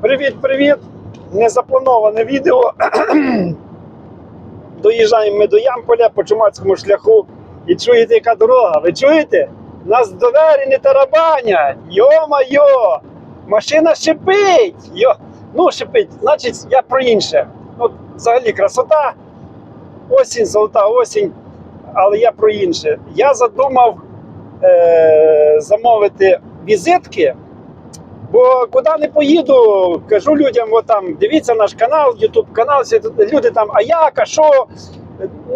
Привіт-привіт! Незаплановане відео. Доїжджаємо ми до Ямполя по чумацькому шляху. І чуєте, яка дорога? Ви чуєте? Нас двері не тарабанять. Йо-майо! Машина шипить! Йо. Ну, шипить, значить, я про інше. От, взагалі красота. Осінь, золота осінь. Але я про інше. Я задумав е- замовити візитки. Бо куди не поїду, кажу людям, от там дивіться наш канал, Ютуб канал, люди там, а як, а що.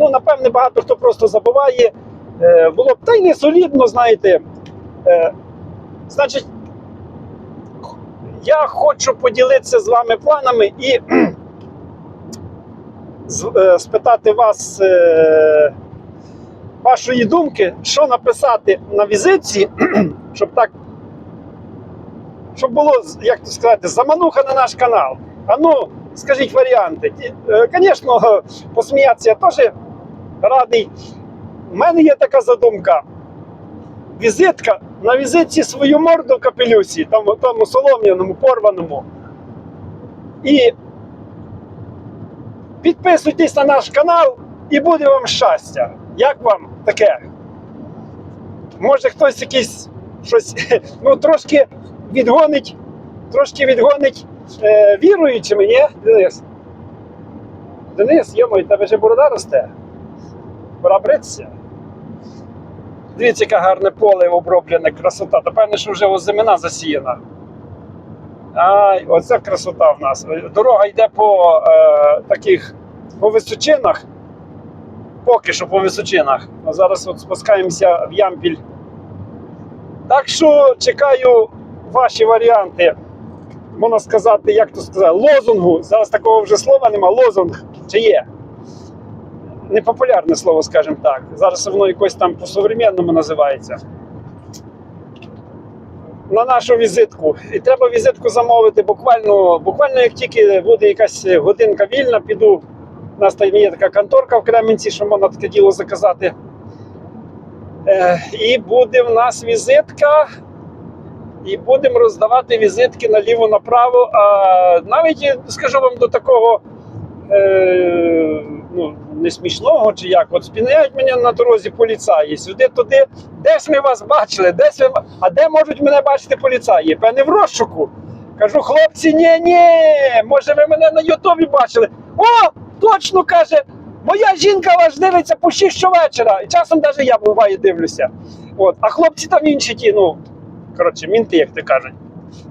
Ну, напевне, багато хто просто забуває. Е, було б та й не солідно, знаєте. Е, значить, я хочу поділитися з вами планами і е, спитати вас е, вашої думки, що написати на візитці, щоб так щоб було, як то сказати, замануха на наш канал. А ну, скажіть варіанти. Звісно, посміятися я теж радий. У мене є така задумка. Візитка на візитці свою морду капелюсі, там, тому солом'яному, порваному. І підписуйтесь на наш канал і буде вам щастя. Як вам таке? Може хтось якийсь щось, ну трошки відгонить, трошки відгонить е, віруючими, ні, Денис? Денис, йомой, тебе вже борода росте. Пора бритися. Дивіться, яке гарне поле оброблене, красота. Та певне, що вже озимина засіяна. Ай, оце красота в нас. Дорога йде по е, таких по височинах. Поки що по височинах. А зараз от спускаємося в Ямпіль. Так що чекаю ваші варіанти. Можна сказати, як то сказати, лозунгу. Зараз такого вже слова нема. Лозунг чи є? Непопулярне слово, скажімо так. Зараз воно якось там по-современному називається. На нашу візитку. І треба візитку замовити буквально, буквально як тільки буде якась годинка вільна, піду. У нас там є така конторка в Кременці, що можна таке діло заказати. Е, і буде в нас візитка. І будемо роздавати візитки наліво-направо. А навіть скажу вам до такого е, ну, не чи як. От спіняють мене на дорозі поліцаї. Сюди туди, десь ми вас бачили, десь ви... а де можуть мене бачити поліцаї? Певне в розшуку. Кажу, хлопці, ні, ні, може ви мене на Ютубі бачили. О, точно каже, моя жінка вас дивиться почти щовечора. І часом навіть я буває дивлюся. От. А хлопці там інші ті, ну, коротше, мінти, як то кажуть.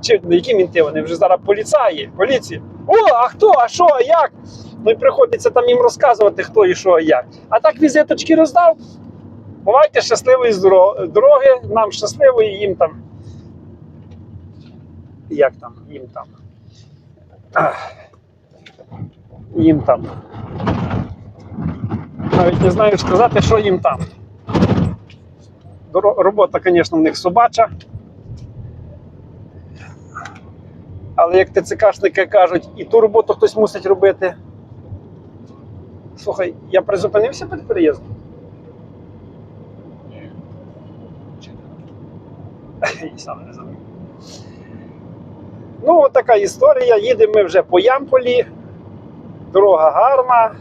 Чи ну, які мінти? Вони вже зараз поліцаї, поліції. О, а хто, а що, а як? Ну і приходиться там їм розказувати, хто і що, і як. А так візиточки роздав. Бувайте щасливої здоро- дороги, нам щасливої, їм там. Як там? Їм там. Ах. Їм там. Навіть не знаю сказати, що їм там. Робота, звісно, в них собача. Але як ТЦКшники кажуть, і ту роботу хтось мусить робити. Слухай, я призупинився перед переїздом. І сам не забув. Ну, от така історія. Їдемо ми вже по Ямполі. Дорога гарна.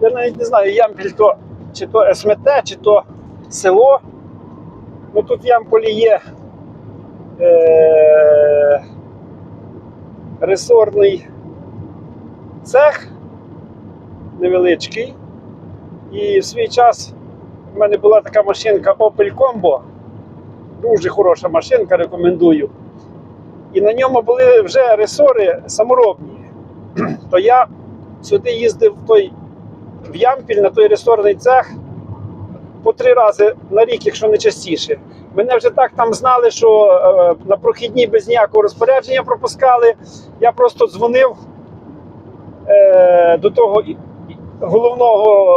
Я навіть не знаю, Ямпіль то чи то СМТ, чи то село. Ну тут в Ямполі є е- ресорний цех невеличкий. І в свій час в мене була така машинка Opel Combo. Дуже хороша машинка, рекомендую. І на ньому були вже ресори саморобні. То я сюди їздив в той в Ямпіль на той ресорний цех по три рази на рік, якщо не частіше. Мене вже так там знали, що е, на прохідні без ніякого розпорядження пропускали. Я просто дзвонив е, до того головного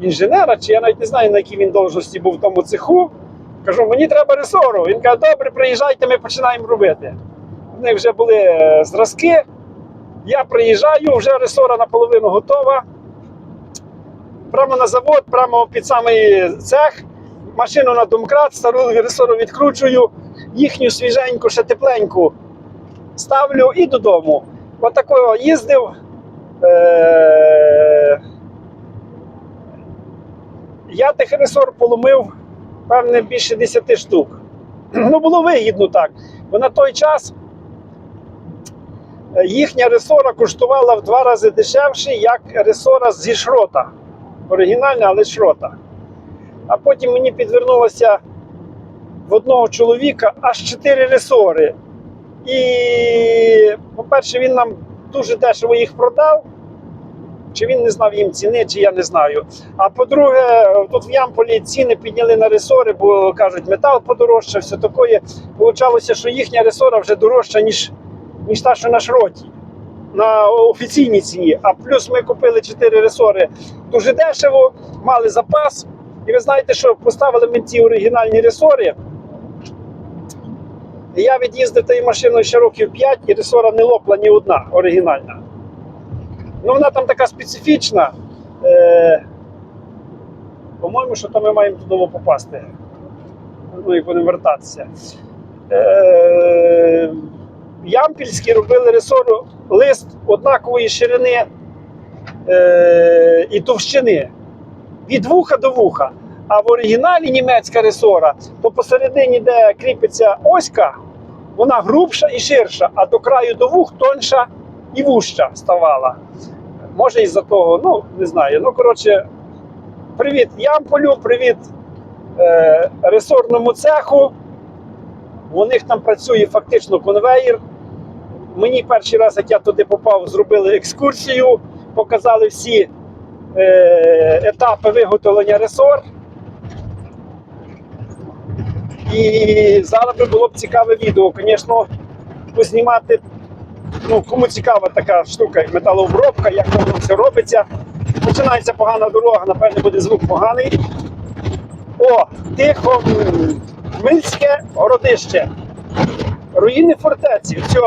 е, інженера, чи я навіть не знаю, на якій він должності був в тому цеху. Кажу, мені треба ресору. Він каже, добре, приїжджайте, ми починаємо робити. В них вже були зразки. Я приїжджаю, вже ресора наполовину готова. Прямо на завод, прямо під самий цех. Машину на домкрат, стару ресору відкручую, їхню свіженьку, ще тепленьку ставлю і додому. Отакого їздив. Е- я тих ресор поломив, певне, більше 10 штук. Ну, було вигідно так. Бо на той час е, їхня ресора коштувала в два рази дешевше, як ресора зі шрота. Оригінальна, але шрота. А потім мені підвернулося в одного чоловіка аж 4 ресори. І, по-перше, він нам дуже дешево їх продав. Чи він не знав їм ціни, чи я не знаю. А по-друге, тут в Ямполі ціни підняли на ресори, бо кажуть, метал подорожчав, все таке. Получалося, що їхня ресора вже дорожча, ніж, ніж та, що на шроті. На офіційній ціні. А плюс ми купили 4 ресори дуже дешево, мали запас. І ви знаєте, що поставили ми ці оригінальні ресори. І я від'їздив тією машиною ще років 5, і ресора не лопла ні одна оригінальна. Ну, вона там така специфічна. Е, по-моєму, що там ми маємо додому попасти. Ну, і будемо вертатися. Е, Ямпільські робили ресору лист однакової ширини е, і товщини. Від вуха до вуха. А в оригіналі німецька ресора, то посередині, де кріпиться оська, вона грубша і ширша, а до краю до вух тонша і вужча ставала. Може із-за того, ну не знаю. Ну, коротше, привіт Ямполю, привіт е, ресорному цеху. У них там працює фактично конвеєр. Мені перший раз, як я туди попав, зробили екскурсію, показали всі етапи виготовлення ресор. І зараз би було б цікаве відео, звісно, познімати ну, кому цікава така штука, як металообробка, як воно все робиться. Починається погана дорога, напевне, буде звук поганий. О, тихо, Мильське городище. Руїни фортеці. Все.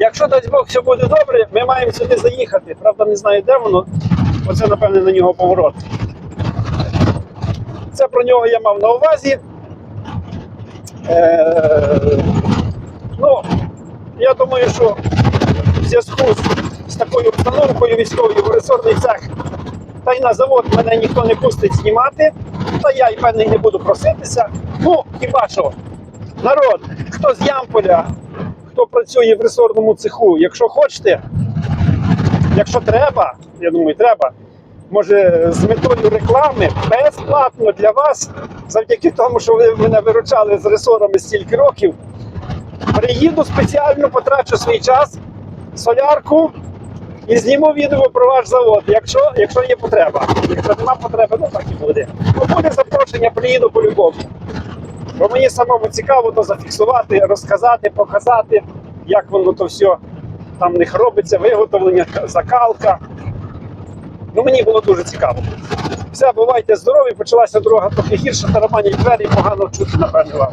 Якщо дасть Бог все буде добре, ми маємо сюди заїхати. Правда, не знаю, де воно. Оце, напевне, на нього поворот. Це про нього я мав на увазі. Е, ну, я думаю, що в зв'язку з, такою установкою військовою в ресорний цех, та й на завод мене ніхто не пустить знімати, та я й певний не буду проситися. Ну, хіба що, народ, хто з Ямполя, хто працює в ресорному цеху, якщо хочете, якщо треба, я думаю, треба. Може, з метою реклами безплатно для вас, завдяки тому, що ви мене виручали з ресорами стільки років. Приїду спеціально, потрачу свій час, солярку і зніму відео про ваш завод, якщо, якщо є потреба. Якщо нема потреби, ну так і буде. Ну, буде запрошення, приїду по-любому. Бо мені самому цікаво то зафіксувати, розказати, показати, як воно то все там в них робиться, виготовлення, закалка. Ну, мені було дуже цікаво. Все, бувайте здорові, почалася дорога трохи гірше, тараманять двері, погано чути, напевно вам.